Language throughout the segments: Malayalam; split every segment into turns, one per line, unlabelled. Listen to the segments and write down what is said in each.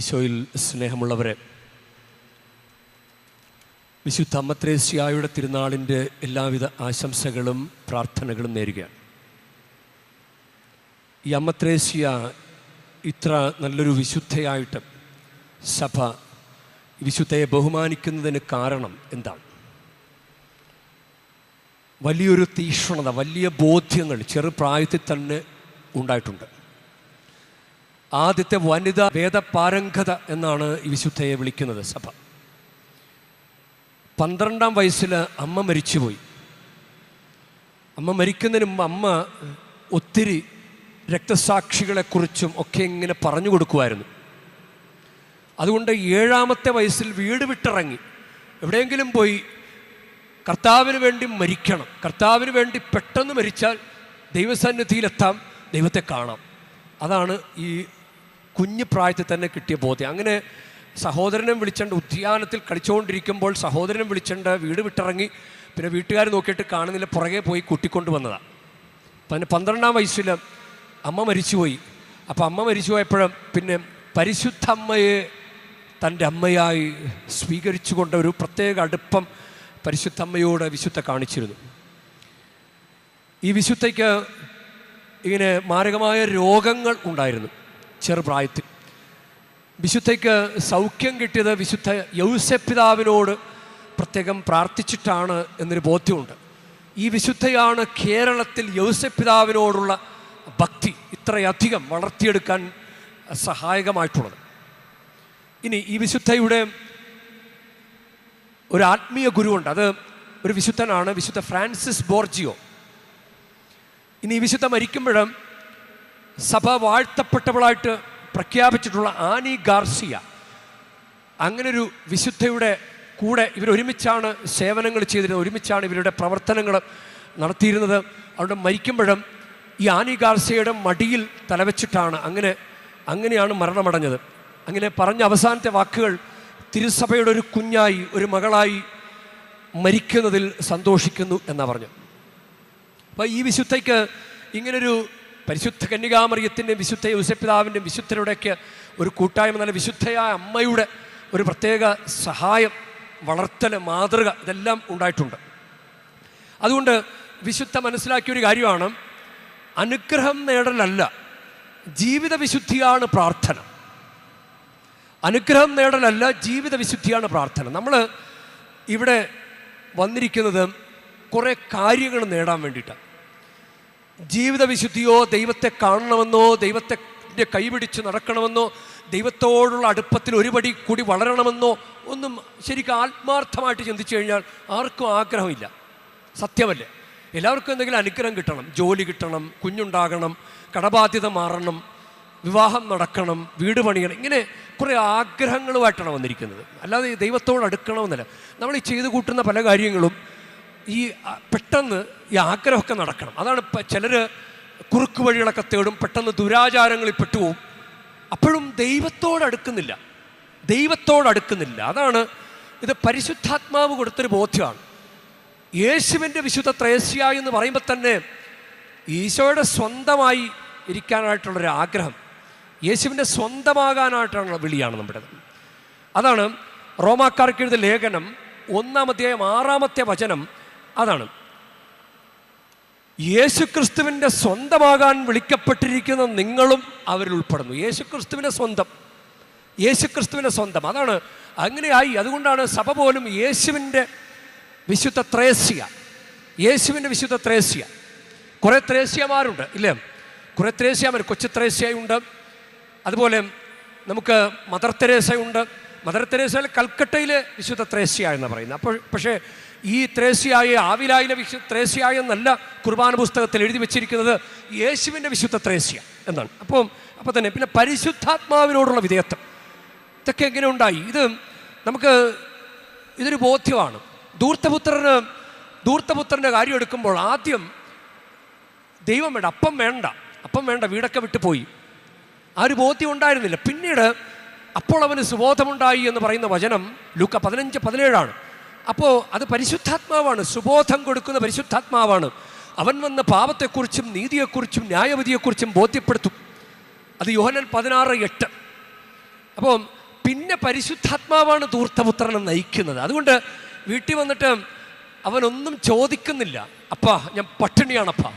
ഈശോയിൽ സ്നേഹമുള്ളവരെ വിശുദ്ധ അമ്മത്രേസ്യായുടെ തിരുനാളിന്റെ എല്ലാവിധ ആശംസകളും പ്രാർത്ഥനകളും നേരുകയാണ് ഈ അമ്മത്രേസ്യ ഇത്ര നല്ലൊരു വിശുദ്ധയായിട്ട് സഭ വിശുദ്ധയെ ബഹുമാനിക്കുന്നതിന് കാരണം എന്താണ്? വലിയൊരു തീക്ഷ്ണത വലിയ ബോധ്യങ്ങൾ ചെറുപ്രായത്തിൽ തന്നെ ഉണ്ടായിട്ടുണ്ട്. ആദ്യത്തെ വനിത വേദപാരംഗത എന്നാണ് ഈ വിശുദ്ധയെ വിളിക്കുന്നത് സഭ. പന്ത്രണ്ടാം വയസ്സിൽ അമ്മ മരിച്ചുപോയി. അമ്മ മരിക്കുന്നതിന് മുമ്പ് അമ്മ ഒത്തിരി രക്തസാക്ഷികളെക്കുറിച്ചും ഒക്കെ ഇങ്ങനെ പറഞ്ഞു കൊടുക്കുമായിരുന്നു. അതുകൊണ്ട് ഏഴാമത്തെ വയസ്സിൽ വീട് വിട്ടിറങ്ങി. എവിടെയെങ്കിലും പോയി കർത്താവിന് വേണ്ടി മരിക്കണം. കർത്താവിന് വേണ്ടി പെട്ടെന്ന് മരിച്ചാൽ ദൈവസന്നിധിയിലെത്താം ദൈവത്തെ കാണാം. അതാണ് ഈ കുഞ്ഞു പ്രായത്തിൽ തന്നെ കിട്ടിയ ബോധ്യം അങ്ങനെ സഹോദരനെ വിളിച്ചണ്ട് ഉദ്യാനത്തിൽ കളിച്ചുകൊണ്ടിരിക്കുമ്പോൾ സഹോദരനെ വിളിച്ചണ്ട് വീട് വിട്ടിറങ്ങി. പിന്നെ വീട്ടുകാർ നോക്കിയിട്ട് കാണുന്നില്ല പുറകെ പോയി കൂട്ടിക്കൊണ്ട് വന്നതാണ് പിന്നെ പന്ത്രണ്ടാം വയസ്സിൽ അമ്മ മരിച്ചുപോയി. അപ്പോൾ അമ്മ മരിച്ചു പോയപ്പോഴും പിന്നെ പരിശുദ്ധ അമ്മയെ തന്റെ അമ്മയായി സ്വീകരിച്ചു കൊണ്ട ഒരു പ്രത്യേക അടുപ്പം പരിശുദ്ധ അമ്മയോട് വിശുദ്ധ കാണിച്ചിരുന്നു. ഈ വിശുദ്ധയ്ക്ക് ഇങ്ങനെ മാരകമായ രോഗങ്ങൾ ഉണ്ടായിരുന്നു. ചെറുപ്രായത്തിൽ. വിശുദ്ധയ്ക്ക് സൗഖ്യം കിട്ടിയത് വിശുദ്ധ യൗസപിതാവിനോട് പ്രത്യേകം പ്രാർത്ഥിച്ചിട്ടാണ് എന്നൊരു ബോധ്യമുണ്ട്. ഈ വിശുദ്ധയാണ് കേരളത്തിൽ യൗസപിതാവിനോടുള്ള ഭക്തി ഇത്രയധികം വളർത്തിയെടുക്കാൻ സഹായകമായിട്ടുള്ളത്. ഇനി ഈ വിശുദ്ധയുടെ ഒരു ആത്മീയ ഗുരുവുണ്ട്. അത് ഒരു വിശുദ്ധനാണ് വിശുദ്ധ ഫ്രാൻസിസ് ബോർജിയോ. ഇനി ഈ വിശുദ്ധ മരിക്കുമ്പോഴും സഭ വാഴ്ത്തപ്പെട്ടവളായിട്ട് പ്രഖ്യാപിച്ചിട്ടുള്ള ആനി ഗാർസിയ. അങ്ങനൊരു വിശുദ്ധയുടെ കൂടെ ഇവർ ഒരുമിച്ചാണ് സേവനങ്ങൾ ചെയ്തിരുന്നത്. ഒരുമിച്ചാണ് ഇവരുടെ പ്രവർത്തനങ്ങൾ നടത്തിയിരുന്നത്. അവിടെ മരിക്കുമ്പോഴും ഈ ആനി ഗാർസിയയുടെ മടിയിൽ തലവെച്ചിട്ടാണ് അങ്ങനെ അങ്ങനെയാണ് മരണമടഞ്ഞത്. അങ്ങനെ പറഞ്ഞ അവസാനത്തെ വാക്കുകൾ തിരുസഭയുടെ ഒരു കുഞ്ഞായി ഒരു മകളായി മരിക്കുന്നതിൽ സന്തോഷിക്കുന്നു എന്നാണ് പറഞ്ഞു. അപ്പോൾ ഈ വിശുദ്ധയ്ക്ക് ഇങ്ങനൊരു പരിശുദ്ധ കന്യകാമറിയത്തിന്റെ വിശുദ്ധ യൂസപിതാവിന്റെ വിശുദ്ധരുടെയൊക്കെ ഒരു കൂട്ടായ്മ നല്ല വിശുദ്ധയായ അമ്മയുടെ ഒരു പ്രത്യേക സഹായം വളർത്തൽ മാതൃക ഇതെല്ലാം ഉണ്ടായിട്ടുണ്ട്. അതുകൊണ്ട് വിശുദ്ധ മനസ്സിലാക്കിയ ഒരു കാര്യമാണ് അനുഗ്രഹം നേടലല്ല ജീവിത വിശുദ്ധിയാണ് പ്രാർത്ഥന. അനുഗ്രഹം നേടലല്ല ജീവിത വിശുദ്ധിയാണ് പ്രാർത്ഥന. നമ്മൾ ഇവിടെ വന്നിരിക്കുന്നത് കുറേ കാര്യങ്ങൾ നേടാൻ വേണ്ടിയിട്ടാണ്. ജീവിത വിശുദ്ധിയോ ദൈവത്തെ കാണണമെന്നോ ദൈവത്തെ കൈപിടിച്ച് നടക്കണമെന്നോ ദൈവത്തോടുള്ള അടുപ്പത്തിൽ ഒരുപടി കൂടി വളരണമെന്നോ ഒന്നും ശരിക്കും ആത്മാർത്ഥമായിട്ട് ചിന്തിച്ചു കഴിഞ്ഞാൽ ആർക്കും ആഗ്രഹമില്ല. സത്യമല്ലേ? എല്ലാവർക്കും എന്തെങ്കിലും അനുഗ്രഹം കിട്ടണം. ജോലി കിട്ടണം കുഞ്ഞുണ്ടാകണം കടബാധ്യത മാറണം വിവാഹം നടക്കണം വീട് പണിയണം ഇങ്ങനെ കുറേ ആഗ്രഹങ്ങളുമായിട്ടാണ് വന്നിരിക്കുന്നത്. അല്ലാതെ ദൈവത്തോട് അടുക്കണമെന്നല്ല. നമ്മൾ ഈ ചെയ്തു കൂട്ടുന്ന പല കാര്യങ്ങളും ഈ പെട്ടെന്ന് ഈ ആഗ്രഹമൊക്കെ നടക്കണം. അതാണ് ചിലർ കുറുക്ക് വഴികളൊക്കെ തേടും പെട്ടെന്ന് ദുരാചാരങ്ങളിൽ പെട്ടുപോകും അപ്പോഴും ദൈവത്തോടടുക്കുന്നില്ല ദൈവത്തോടടുക്കുന്നില്ല അതാണ് ഇത് പരിശുദ്ധാത്മാവ് കൊടുത്തൊരു ബോധ്യമാണ്. യേശുവിന്റെ വിശുദ്ധ ത്രേസ്യ എന്ന് പറയുമ്പോൾ തന്നെ ഈശോയുടെ സ്വന്തമായി ഇരിക്കാനായിട്ടുള്ളൊരു ആഗ്രഹം യേശുവിന്റെ സ്വന്തമാകാനായിട്ടുള്ള വിളിയാണ് നമ്മുടേത്. അതാണ് റോമാക്കാർക്ക് ലേഖനം ഒന്നാം അധ്യായം ആറാമത്തെ വചനം അതാണ്. യേശുക്രിസ്തുവിന്റെ സ്വന്തമാകാൻ വിളിക്കപ്പെട്ടിരിക്കുന്ന നിങ്ങളും അവരിൽ ഉൾപ്പെടുന്നു. യേശുക്രിസ്തുവിന്റെ സ്വന്തം. യേശുക്രിസ്തുവിന്റെ സ്വന്തം. അതാണ് അങ്ങനെയായി. അതുകൊണ്ടാണ് സഭ പോലും യേശുവിന്റെ വിശുദ്ധ ത്രേസ്യ. യേശുവിന്റെ വിശുദ്ധ ത്രേസ്യ. കുറേ ത്രേസ്യമാരുണ്ട് ഇല്ലേ? കുറേ ത്രേസ്യമാർ കൊച്ചു ത്രേസ്യയുണ്ട്. അതുപോലെ നമുക്ക് മദർ തെരേസയുണ്ട്. മദർ തെരേസയിൽ കൽക്കട്ടയിലെ വിശുദ്ധ ത്രേസ്യ എന്ന് പറയുന്നത്. അപ്പോൾ പക്ഷേ ഈ ത്രേസ്യായ ആവിലായിലെ വിശു ത്രേസ്യായ എന്നല്ല കുർബാന പുസ്തകത്തിൽ എഴുതി വെച്ചിരിക്കുന്നത് യേശുവിന്റെ വിശുദ്ധ ത്രേസ്യ എന്നാണ്. അപ്പം അപ്പോൾ തന്നെ പിന്നെ പരിശുദ്ധാത്മാവിനോടുള്ള വിധേയത്വം. ഇതൊക്കെ എങ്ങനെ ഉണ്ടായി? ഇത് നമുക്ക് ഇതൊരു ബോധ്യമാണ്. ദൂർത്തപുത്രന് ദൂർത്തപുത്രന്റെ കാര്യം എടുക്കുമ്പോൾ ആദ്യം ദൈവം വേണ്ട അപ്പം വേണ്ട അപ്പം വേണ്ട വീടൊക്കെ വിട്ടു പോയി. ആ ഒരു ബോധ്യം ഉണ്ടായിരുന്നില്ല. പിന്നീട് അപ്പോൾ അവന് സുബോധമുണ്ടായി എന്ന് പറയുന്ന വചനം ലൂക്ക പതിനഞ്ച് പതിനേഴാണ്. അപ്പോൾ അത് പരിശുദ്ധാത്മാവാണ്. സുബോധം കൊടുക്കുന്ന പരിശുദ്ധാത്മാവാണ്. അവൻ വന്ന പാപത്തെക്കുറിച്ചും നീതിയെക്കുറിച്ചും ന്യായവിധിയെക്കുറിച്ചും ബോധ്യപ്പെടുത്തും. അത് യോഹനൻ പതിനാറ് എട്ട്. അപ്പോൾ പിന്നെ പരിശുദ്ധാത്മാവാണ് ധൂർത്തപുത്രനെ നയിക്കുന്നത്. അതുകൊണ്ട് വീട്ടിൽ വന്നിട്ട് അവനൊന്നും ചോദിക്കുന്നില്ല. അപ്പാ ഞാൻ പട്ടിണിയാണപ്പാ.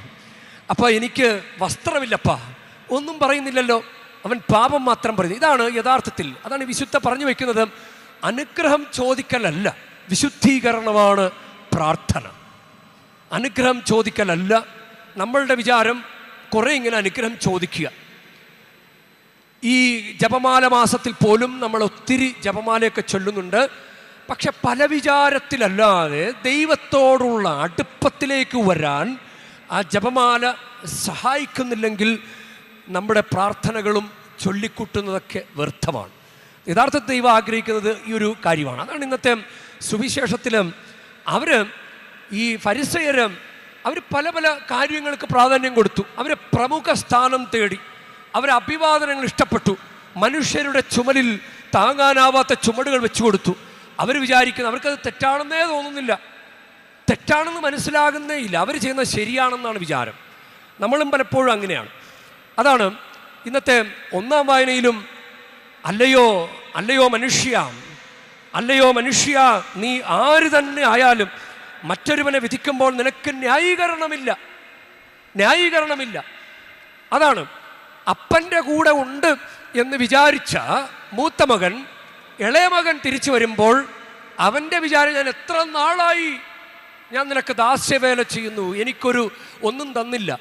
അപ്പാ എനിക്ക് വസ്ത്രമില്ലപ്പാ. ഒന്നും പറയുന്നില്ലല്ലോ. അവൻ പാപം മാത്രം പറയുന്നു. ഇതാണ് യഥാർത്ഥത്തിൽ. അതാണ് വിശുദ്ധ പറഞ്ഞു വയ്ക്കുന്നത് അനുഗ്രഹം ചോദിക്കലല്ല. വിശുദ്ധീകരണമാണ് പ്രാർത്ഥന. അനുഗ്രഹം ചോദിക്കലല്ല. നമ്മളുടെ വിചാരം കുറേ ഇങ്ങനെ അനുഗ്രഹം ചോദിക്കുക. ഈ ജപമാല മാസത്തിൽ പോലും നമ്മൾ ഒത്തിരി ജപമാലയൊക്കെ ചൊല്ലുന്നുണ്ട്. പക്ഷെ പല വിചാരത്തിലല്ലാതെ ദൈവത്തോടുള്ള അടുപ്പത്തിലേക്ക് വരാൻ ആ ജപമാല സഹായിക്കുന്നില്ലെങ്കിൽ നമ്മുടെ പ്രാർത്ഥനകളും ചൊല്ലിക്കൂട്ടുന്നതൊക്കെ വ്യർത്ഥമാണ്. യഥാർത്ഥത്തിൽ ദൈവം ആഗ്രഹിക്കുന്നത് ഈ ഒരു കാര്യമാണ്. അതാണ് ഇന്നത്തെ സുവിശേഷത്തിൽ അവർ ഈ ഫരിസയരും അവർ പല പല കാര്യങ്ങൾക്ക് പ്രാധാന്യം കൊടുത്തു. അവർ പ്രമുഖ സ്ഥാനം തേടി. അവർ അഭിവാദനങ്ങൾ ഇഷ്ടപ്പെട്ടു. മനുഷ്യരുടെ ചുമലിൽ താങ്ങാനാവാത്ത ചുമടുകൾ വെച്ചു കൊടുത്തു. അവർ വിചാരിക്കുന്നു അവർക്കത് തെറ്റാണെന്നേ തോന്നുന്നില്ല. തെറ്റാണെന്ന് മനസ്സിലാകുന്നേ ഇല്ല. അവർ ചെയ്യുന്നത് ശരിയാണെന്നാണ് വിചാരം. നമ്മളും പലപ്പോഴും അങ്ങനെയാണ്. അതാണ് ഇന്നത്തെ ഒന്നാം വായനയിലും അല്ലയോ അല്ലയോ മനുഷ്യ അല്ലയോ മനുഷ്യ നീ ആര് തന്നെ ആയാലും മറ്റൊരുവനെ വിധിക്കുമ്പോൾ നിനക്ക് ന്യായീകരണമില്ല. ന്യായീകരണമില്ല. അതാണ്. അപ്പന്റെ കൂടെ ഉണ്ട് എന്ന് വിചാരിച്ച മൂത്ത മകൻ ഇളയ മകൻ തിരിച്ചു വരുമ്പോൾ അവന്റെ വിചാരം ഞാൻ എത്ര നാളായി ഞാൻ നിനക്ക് ദാസ്യവേല ചെയ്യുന്നു എനിക്കൊരു ഒന്നും തന്നില്ല.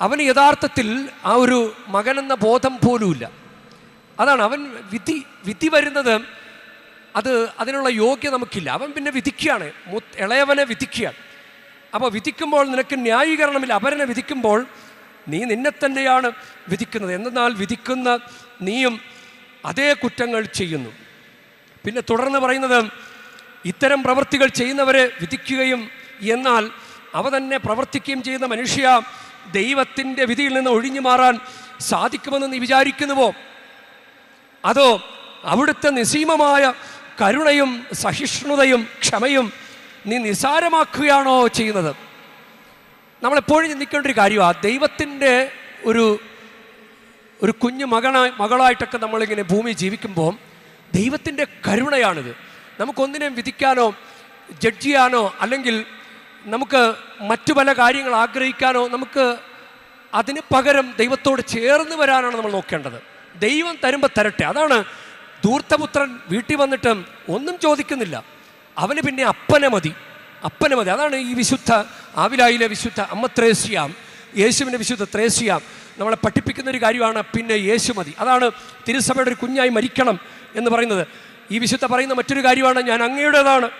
അവന് യഥാർത്ഥത്തിൽ ആ ഒരു മകനെന്ന ബോധം പോലുമില്ല. അതാണ് അവൻ വിധി വിധി വരുന്നത് അത് അതിനുള്ള യോഗ്യത നമുക്കില്ല. അവൻ പിന്നെ വിധിക്കുകയാണ്. ഇളയവനെ വിധിക്കുകയാണ്. അപ്പോൾ വിധിക്കുമ്പോൾ നിനക്ക് ന്യായീകരണമില്ല. അപരനെ വിധിക്കുമ്പോൾ നീ നിന്നെ തന്നെയാണ് വിധിക്കുന്നത്. എന്നാൽ വിധിക്കുന്ന നീയും അതേ കുറ്റങ്ങൾ ചെയ്യുന്നു. പിന്നെ തുടർന്ന് പറയുന്നത് ഇത്തരം പ്രവൃത്തികൾ ചെയ്യുന്നവരെ വിധിക്കുകയും എന്നാൽ അവ തന്നെ പ്രവർത്തിക്കുകയും ചെയ്യുന്ന മനുഷ്യ ദൈവത്തിന്റെ വിധിയിൽ നിന്ന് ഒഴിഞ്ഞു മാറാൻ സാധിക്കുമെന്ന് നീ വിചാരിക്കുന്നുവോ? അതോ അവിടുത്തെ നിസീമമായ കരുണയും സഹിഷ്ണുതയും ക്ഷമയും നീ നിസാരമാക്കുകയാണോ ചെയ്യുന്നത്? നമ്മളെപ്പോഴും ചിന്തിക്കേണ്ട ഒരു കാര്യമാണ് ദൈവത്തിന്റെ ഒരു ഒരു കുഞ്ഞു മകനായി മകളായിട്ടൊക്കെ നമ്മളിങ്ങനെ ഭൂമി ജീവിക്കുമ്പോൾ ദൈവത്തിന്റെ കരുണയാണിത്. നമുക്കൊന്നിനെയും വിധിക്കാനോ ജഡ്ജ് ചെയ്യാനോ അല്ലെങ്കിൽ നമുക്ക് മറ്റു പല കാര്യങ്ങൾ ആഗ്രഹിക്കാനോ നമുക്ക് അതിന് പകരം ദൈവത്തോട് ചേർന്ന് വരാനാണ് നമ്മൾ നോക്കേണ്ടത്. ദൈവം തരുമ്പോൾ തരട്ടെ. അതാണ് ധൂർത്തപുത്രൻ വീട്ടിൽ വന്നിട്ട് ഒന്നും ചോദിക്കുന്നില്ല. അവന് പിന്നെ അപ്പനെ മതി. അപ്പനെ മതി. അതാണ് ഈ വിശുദ്ധ ആവിലായിലെ വിശുദ്ധ അമ്മ ത്രേസ്യാം. യേശുവിന്റെ വിശുദ്ധ ത്രേസ്യാം. നമ്മളെ പഠിപ്പിക്കുന്ന ഒരു കാര്യമാണ് പിന്നെ യേശു മതി. അതാണ് തിരുസഭയുടെ ഒരു കുഞ്ഞായി മരിക്കണം എന്ന് പറയുന്നത്. ഈ വിശുദ്ധ പറയുന്ന മറ്റൊരു കാര്യമാണ് ഞാൻ അങ്ങയുടേതാണ്.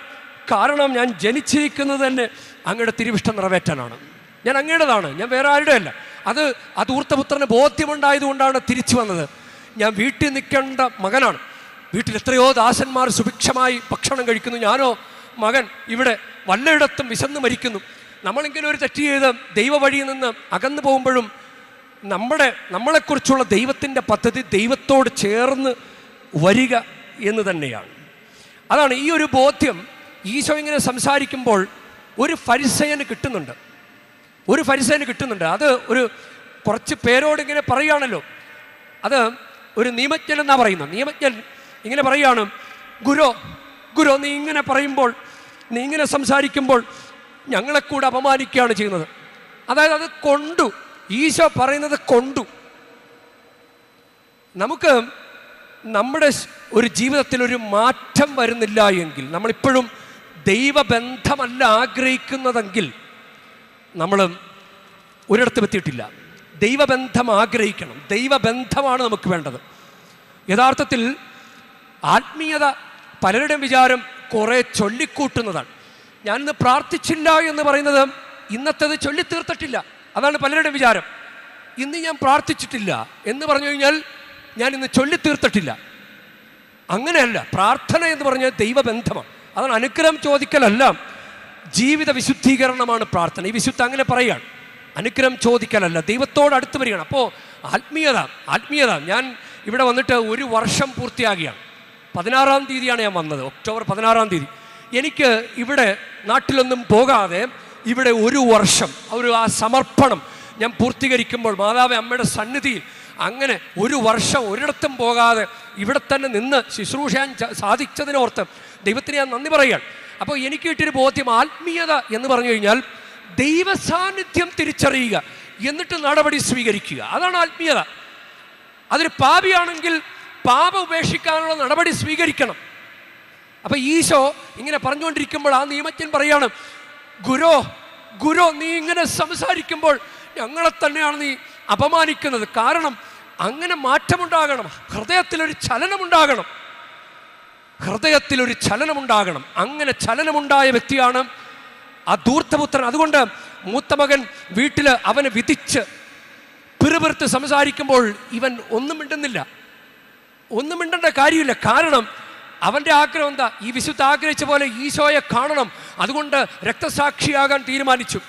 കാരണം ഞാൻ ജനിച്ചിരിക്കുന്നത് തന്നെ അങ്ങയുടെ തിരുവിഷ്ടം നിറവേറ്റാനാണ്. ഞാൻ അങ്ങയുടേതാണ്. ഞാൻ വേറെ ആരുടെയല്ല. അത് അത് ഊർത്തപുത്രന് ബോധ്യമുണ്ടായതുകൊണ്ടാണ് തിരിച്ചു വന്നത്. ഞാൻ വീട്ടിൽ നിൽക്കേണ്ട മകനാണ്. വീട്ടിൽ എത്രയോ ദാസന്മാർ സുഭിക്ഷമായി ഭക്ഷണം കഴിക്കുന്നു. ഞാനോ മകൻ ഇവിടെ വല്ലയിടത്തും വിശന്ന് മരിക്കുന്നു. നമ്മളെങ്കിലും ഒരു തെറ്റ് ചെയ്ത് ദൈവ വഴിയിൽ നിന്ന് അകന്നു പോകുമ്പോഴും നമ്മുടെ നമ്മളെക്കുറിച്ചുള്ള ദൈവത്തിന്റെ പദ്ധതി ദൈവത്തോട് ചേർന്ന് വരിക എന്ന് തന്നെയാണ്. അതാണ് ഈ ഒരു ബോധ്യം ഈശോ ഇങ്ങനെ സംസാരിക്കുമ്പോൾ ഒരു ഫരിസയന് കിട്ടുന്നുണ്ട്. ഒരു ഫരിസയന് കിട്ടുന്നുണ്ട്. അത് ഒരു കുറച്ച് പേരോടിങ്ങനെ പറയുകയാണല്ലോ. അത് ഒരു നിയമജ്ഞൻ എന്നാ പറയുന്നത്? നിയമജ്ഞൻ ഇങ്ങനെ പറയുകയാണ് ഗുരു ഗുരു നീ ഇങ്ങനെ പറയുമ്പോൾ നീ ഇങ്ങനെ സംസാരിക്കുമ്പോൾ ഞങ്ങളെ കൂടെ അപമാനിക്കുകയാണ് ചെയ്യുന്നത്. അതായത് അത് കൊണ്ടു ഈശോ പറയുന്നത് കൊണ്ടു. നമുക്ക് നമ്മുടെ ഒരു ജീവിതത്തിൽ ഒരു മാറ്റം വരുന്നില്ല എങ്കിൽ നമ്മളിപ്പോഴും ദൈവബന്ധമല്ല ആഗ്രഹിക്കുന്നതെങ്കിൽ നമ്മൾ ഒരിടത്തും എത്തിയിട്ടില്ല. ദൈവബന്ധം ആഗ്രഹിക്കണം. ദൈവബന്ധമാണ് നമുക്ക് വേണ്ടത്. യഥാർത്ഥത്തിൽ ആത്മീയത പലരുടെയും വിചാരം കുറേ ചൊല്ലിക്കൂട്ടുന്നതാണ്. ഞാനിന്ന് പ്രാർത്ഥിച്ചില്ല എന്ന് പറയുന്നത് ഇന്നത്തേത് ചൊല്ലിത്തീർത്തിട്ടില്ല. അതാണ് പലരുടെയും വിചാരം. ഇന്ന് ഞാൻ പ്രാർത്ഥിച്ചിട്ടില്ല എന്ന് പറഞ്ഞു കഴിഞ്ഞാൽ ഞാൻ ഇന്ന് ചൊല്ലിത്തീർത്തിട്ടില്ല. അങ്ങനെയല്ല പ്രാർത്ഥന എന്ന് പറഞ്ഞാൽ ദൈവബന്ധമാണ്. അതാണ് അനുഗ്രഹം ചോദിക്കലല്ല ജീവിത വിശുദ്ധീകരണമാണ് പ്രാർത്ഥന. ഈ വിശുദ്ധ അങ്ങനെ പറയുകയാണ്. അനുഗ്രഹം ചോദിക്കാനല്ല ദൈവത്തോട് അടുത്ത് വരികയാണ്. അപ്പോൾ ആത്മീയത ആത്മീയത. ഞാൻ ഇവിടെ വന്നിട്ട് ഒരു വർഷം പൂർത്തിയാകുകയാണ് പതിനാറാം തീയതിയാണ് ഞാൻ വന്നത്. ഒക്ടോബർ പതിനാറാം തീയതി. എനിക്ക് ഇവിടെ നാട്ടിലൊന്നും പോകാതെ ഇവിടെ ഒരു വർഷം ഒരു ആ സമർപ്പണം ഞാൻ പൂർത്തീകരിക്കുമ്പോൾ മാതാവ് അമ്മയുടെ സന്നിധിയിൽ അങ്ങനെ ഒരു വർഷം ഒരിടത്തും പോകാതെ ഇവിടെ തന്നെ നിന്ന് ശുശ്രൂഷാൻ സാധിച്ചതിനോർത്ത് ദൈവത്തിന് ഞാൻ നന്ദി പറയുകയാണ്. അപ്പോൾ എനിക്ക് കിട്ടിയൊരു ബോധ്യം ആത്മീയത എന്ന് പറഞ്ഞു കഴിഞ്ഞാൽ ദൈവ സാന്നിധ്യം തിരിച്ചറിയുക എന്നിട്ട് നടപടി സ്വീകരിക്കുക. അതാണ് ആത്മീയത. അതൊരു പാപിയാണെങ്കിൽ പാപ ഉപേക്ഷിക്കാനുള്ള നടപടി സ്വീകരിക്കണം. അപ്പൊ ഈശോ ഇങ്ങനെ പറഞ്ഞുകൊണ്ടിരിക്കുമ്പോൾ ആ നിയമജ്ഞൻ പറയാണ് ഗുരോ ഗുരു നീ ഇങ്ങനെ സംസാരിക്കുമ്പോൾ ഞങ്ങളെ തന്നെയാണ് നീ അപമാനിക്കുന്നത്. കാരണം അങ്ങനെ മാറ്റമുണ്ടാകണം. ഹൃദയത്തിലൊരു ചലനമുണ്ടാകണം. ഹൃദയത്തിലൊരു ചലനമുണ്ടാകണം. അങ്ങനെ ചലനമുണ്ടായ വ്യക്തിയാണ് ആ ധൂർത്തപുത്രൻ അതുകൊണ്ട് മൂത്ത മകൻ വീട്ടിൽ അവനെ വിധിച്ച് പിറുപിറുത്ത് സംസാരിക്കുമ്പോൾ ഇവൻ ഒന്നും മിണ്ടുന്നില്ല. ഒന്നും മിണ്ടേണ്ട കാര്യമില്ല. കാരണം അവന്റെ ആഗ്രഹം എന്താ? ഈ വിശുദ്ധ ആഗ്രഹിച്ച പോലെ ഈശോയെ കാണണം. അതുകൊണ്ട് രക്തസാക്ഷിയാകാൻ തീരുമാനിച്ചു.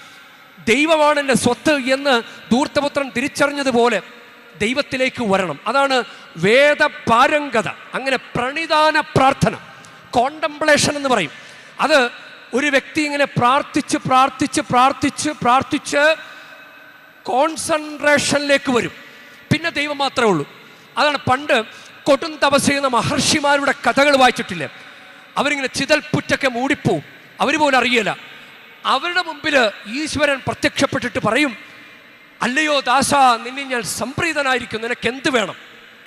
ദൈവമാണ് എന്റെ സ്വത്ത് എന്ന് ധൂർത്തപുത്രൻ തിരിച്ചറിഞ്ഞതുപോലെ ദൈവത്തിലേക്ക് വരണം. അതാണ് വേദപാരംഗത. അങ്ങനെ പ്രണിധാന പ്രാർത്ഥന. കോണ്ടംപ്ലേഷൻ എന്ന് പറയും. അത് ഒരു വ്യക്തി ഇങ്ങനെ പ്രാർത്ഥിച്ച് പ്രാർത്ഥിച്ച് പ്രാർത്ഥിച്ച് പ്രാർത്ഥിച്ച് കോൺസെൻട്രേഷനിലേക്ക് വരും. പിന്നെ ദൈവം മാത്രമേ ഉള്ളൂ. അതാണ് പണ്ട് കൊടും തപസ് ചെയ്യുന്ന മഹർഷിമാരുടെ കഥകൾ വായിച്ചിട്ടില്ലേ? അവരിങ്ങനെ ചിതൽപ്പുറ്റൊക്കെ മൂടിപ്പോവും. അവർ പോലും അറിയില്ല അവരുടെ മുമ്പിൽ ഈശ്വരൻ പ്രത്യക്ഷപ്പെട്ടിട്ട് പറയും അല്ലയോ ദാസ നിന്നെ ഞാൻ സംപ്രീതനായിരിക്കും. നിനക്ക് എന്ത് വേണം?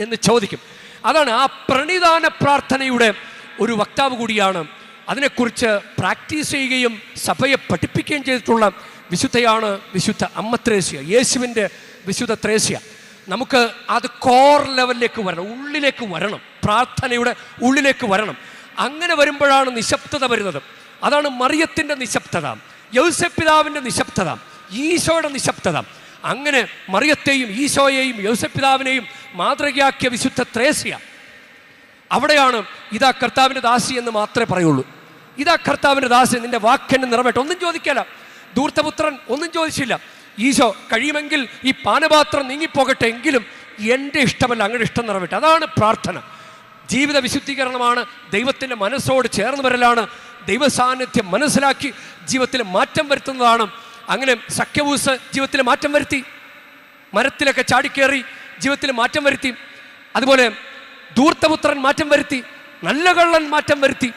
എന്ന് ചോദിക്കും. അതാണ് ആ പ്രണിധാന പ്രാർത്ഥനയുടെ ഒരു വക്താവ് കൂടിയാണ് അതിനെക്കുറിച്ച് പ്രാക്ടീസ് ചെയ്യുകയും സഭയെ പഠിപ്പിക്കുകയും ചെയ്തിട്ടുള്ള വിശുദ്ധയാണ് വിശുദ്ധ അമ്മ ത്രേസ്യ യേശുവിന്റെ വിശുദ്ധ ത്രേസ്യ. നമുക്ക് അത് കോർ ലെവലിലേക്ക് വരണം ഉള്ളിലേക്ക് വരണം പ്രാർത്ഥനയുടെ ഉള്ളിലേക്ക് വരണം. അങ്ങനെ വരുമ്പോഴാണ് നിശബ്ദത വരുന്നത്. അതാണ് മറിയത്തിന്റെ നിശബ്ദത യൗസപിതാവിന്റെ നിശബ്ദത ഈശോയുടെ നിശബ്ദത. അങ്ങനെ മറിയത്തെയും ഈശോയെയും യൗസപിതാവിനെയും മാതൃകയാക്കിയ വിശുദ്ധ ത്രേസ്യ അവിടെയാണ് ഇതാ കർത്താവിന്റെ ദാസി എന്ന് മാത്രമേ പറയുള്ളൂ. ഇതാ കർത്താവിന്റെ ദാസി നിന്റെ വാക്കെന്നെ നിറവേറ്റ. ഒന്നും ചോദിക്കല. ദൂർത്തപുത്രൻ ഒന്നും ചോദിച്ചില്ല. ഈശോ കഴിയുമെങ്കിൽ ഈ പാനപാത്രം നീങ്ങിപ്പോകട്ടെ എങ്കിലും എന്റെ ഇഷ്ടമല്ല അങ്ങയുടെ ഇഷ്ടം നിറവേറ്റ. അതാണ് പ്രാർത്ഥന. ജീവിത വിശുദ്ധീകരണമാണ് ദൈവത്തിന്റെ മനസ്സോട് ചേർന്ന് വരലാണ്. ദൈവസാന്നിധ്യം മനസ്സിലാക്കി ജീവിതത്തിൽ മാറ്റം വരുത്തുന്നതാണ്. അങ്ങനെ സഖ്യവൂസ് ജീവിതത്തിൽ മാറ്റം വരുത്തി. മരത്തിലൊക്കെ ചാടിക്കേറി ജീവിതത്തിൽ മാറ്റം വരുത്തി. അതുപോലെ ധൂർത്തപുത്രൻ മാറ്റം വരുത്തി നല്ല കള്ളൻ മാറ്റം വരുത്തി.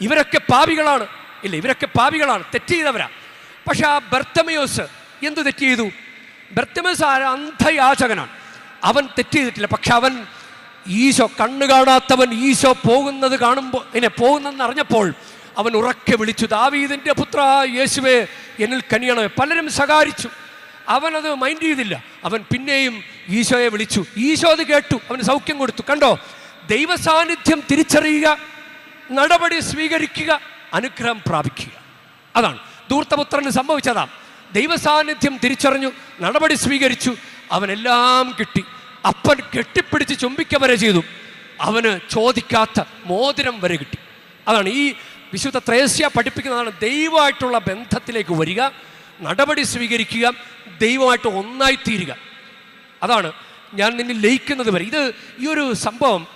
ഇവരൊക്കെ പാപികളാണ്. ഇല്ല ഇവരൊക്കെ പാപികളാണ്. തെറ്റ് ചെയ്തവരാ. പക്ഷെ ആ ബർത്തമയോസ് എന്തു തെറ്റ് ചെയ്തു? ബർത്തമയോസ് ആ അന്ധയാചകനാണ്. അവൻ തെറ്റ് ചെയ്തിട്ടില്ല. പക്ഷെ അവൻ ഈശോ കണ്ണു കാണാത്തവൻ ഈശോ പോകുന്നത് കാണുമ്പോൾ ഇനി പോകുന്നെന്ന് അറിഞ്ഞപ്പോൾ അവൻ ഉറക്കെ വിളിച്ചു ദാവീദിന്റെ പുത്ര യേശുവേ എന്നിൽ കനിയണമേ. പലരും സഹാരിച്ചു അവനത് മൈൻഡ് ചെയ്തില്ല. അവൻ പിന്നെയും ഈശോയെ വിളിച്ചു. ഈശോ അത് കേട്ടു. അവന് സൗഖ്യം കൊടുത്തു. കണ്ടോ? ദൈവ സാന്നിധ്യം തിരിച്ചറിയുക നടപടി സ്വീകരിക്കുക അനുഗ്രഹം പ്രാപിക്കുക. അതാണ്. ധൂർത്തപുത്രന് സംഭവിച്ചതാ. ദൈവ സാന്നിധ്യം തിരിച്ചറിഞ്ഞു നടപടി സ്വീകരിച്ചു. അവനെല്ലാം കിട്ടി. അപ്പൻ കെട്ടിപ്പിടിച്ച് ചുംബിക്ക വരെ ചെയ്തു. അവന് ചോദിക്കാത്ത മോതിരം വരെ കിട്ടി. അതാണ് ഈ വിശുദ്ധ ത്രേസ്യ പഠിപ്പിക്കുന്നതാണ് ദൈവമായിട്ടുള്ള ബന്ധത്തിലേക്ക് വരിക. നടപടി സ്വീകരിക്കുക ദൈവമായിട്ട് ഒന്നായിത്തീരുക. അതാണ് ഞാൻ നിന്നെ ലയിക്കുന്നത് വരെ. ഇത് ഈ ഒരു സംഭവം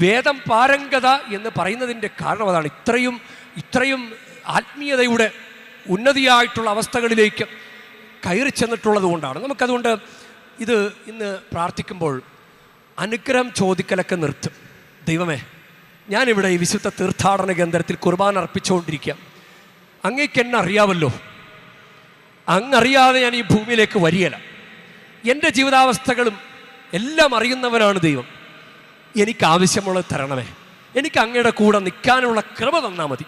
വേദം പാരംഗത എന്ന് പറയുന്നതിന്റെ കാരണം അതാണ്. ഇത്രയും ഇത്രയും ആത്മീയതയുടെ ഉന്നതിയായിട്ടുള്ള അവസ്ഥകളിലേക്ക് കയറി ചെന്നിട്ടുള്ളത് കൊണ്ടാണ്. നമുക്കതുകൊണ്ട് ഇത് ഇന്ന് പ്രാർത്ഥിക്കുമ്പോൾ അനുഗ്രഹം ചോദിക്കലൊക്കെ നിർത്തും. ദൈവമേ ഞാനിവിടെ ഈ വിശുദ്ധ തീർത്ഥാടന കേന്ദ്രത്തിൽ കുർബാന അർപ്പിച്ചുകൊണ്ടിരിക്കുക അങ്ങേക്കെന്നെ അറിയാവല്ലോ അങ്ങറിയാതെ ഞാൻ ഈ ഭൂമിയിലേക്ക് വരികയില്ല. എന്റെ ജീവിതാവസ്ഥകളും എല്ലാം അറിയുന്നവനാണ് ദൈവം. എനിക്ക് ആവശ്യമുള്ളത് തരണമേ. എനിക്ക് അങ്ങയുടെ കൂടെ നിൽക്കാനുള്ള കൃപ തന്നാൽ മതി.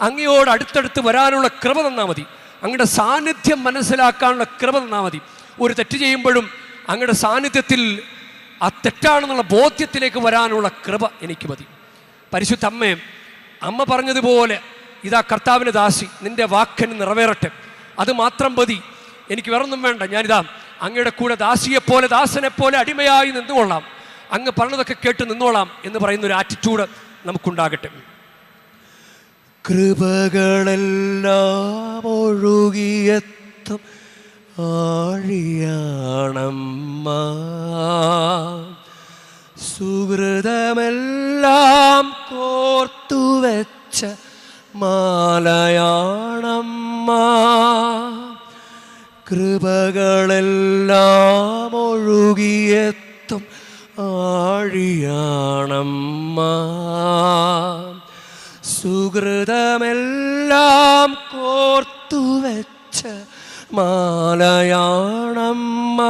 അങ്ങയോട് അടുത്തടുത്ത് വരാനുള്ള കൃപ തന്നാൽ മതി. അങ്ങയുടെ സാന്നിധ്യം മനസ്സിലാക്കാനുള്ള കൃപ തന്നാൽ മതി. ഒരു തെറ്റ് ചെയ്യുമ്പോഴും അങ്ങയുടെ സാന്നിധ്യത്തിൽ ആ തെറ്റാണെന്നുള്ള ബോധ്യത്തിലേക്ക് വരാനുള്ള കൃപ എനിക്ക് മതി. പരിശുദ്ധ അമ്മേ അമ്മ പറഞ്ഞതുപോലെ ഇതാ കർത്താവിന്റെ ദാസി നിന്റെ വാക്കിന് നിറവേറട്ടെ. അത് മാത്രം മതി. എനിക്ക് വേറൊന്നും വേണ്ട. ഞാനിതാ അങ്ങയുടെ കൂടെ ദാസിയെപ്പോലെ ദാസനെ പോലെ അടിമയായി നിന്നുകൊള്ളാം. അങ്ങ് പറഞ്ഞതൊക്കെ കേട്ട് നിന്നോളാം എന്ന് പറയുന്ന ഒരു ആറ്റിറ്റ്യൂഡ് നമുക്കുണ്ടാകട്ടെ. കൃപകളെല്ലാം ഒഴുകിയെത്തും ആഴിയാണമ്മ. സുഹൃതമെല്ലാം കോർത്തു വെച്ച മാലയാണമ്മ. കൃപകളെല്ലാം ഒഴുകിയെത്തും ആഴിയാണമ്മ. സുഹൃതമെല്ലാം കോർത്തു വെച്ച മാലയാണമ്മ.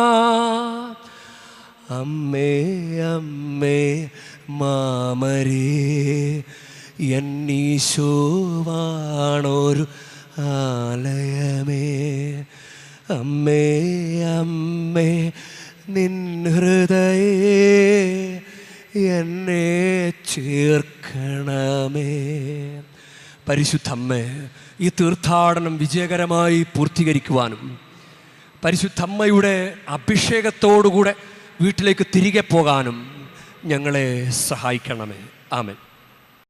അമ്മേ അമ്മേ മാമരേ എന്നീശോവാണൊരു ആലയമേ. അമ്മേ അമ്മേ നിൻ ഹൃദയേ എന്നെ ചേർക്കണമേ. പരിശുദ്ധമ്മേ ഈ തീർത്ഥാടനം വിജയകരമായി പൂർത്തീകരിക്കുവാനും പരിശുദ്ധമ്മയുടെ അഭിഷേകത്തോടുകൂടെ വീട്ടിലേക്ക് തിരികെ പോകാനും ഞങ്ങളെ സഹായിക്കണമേ. ആമേൻ.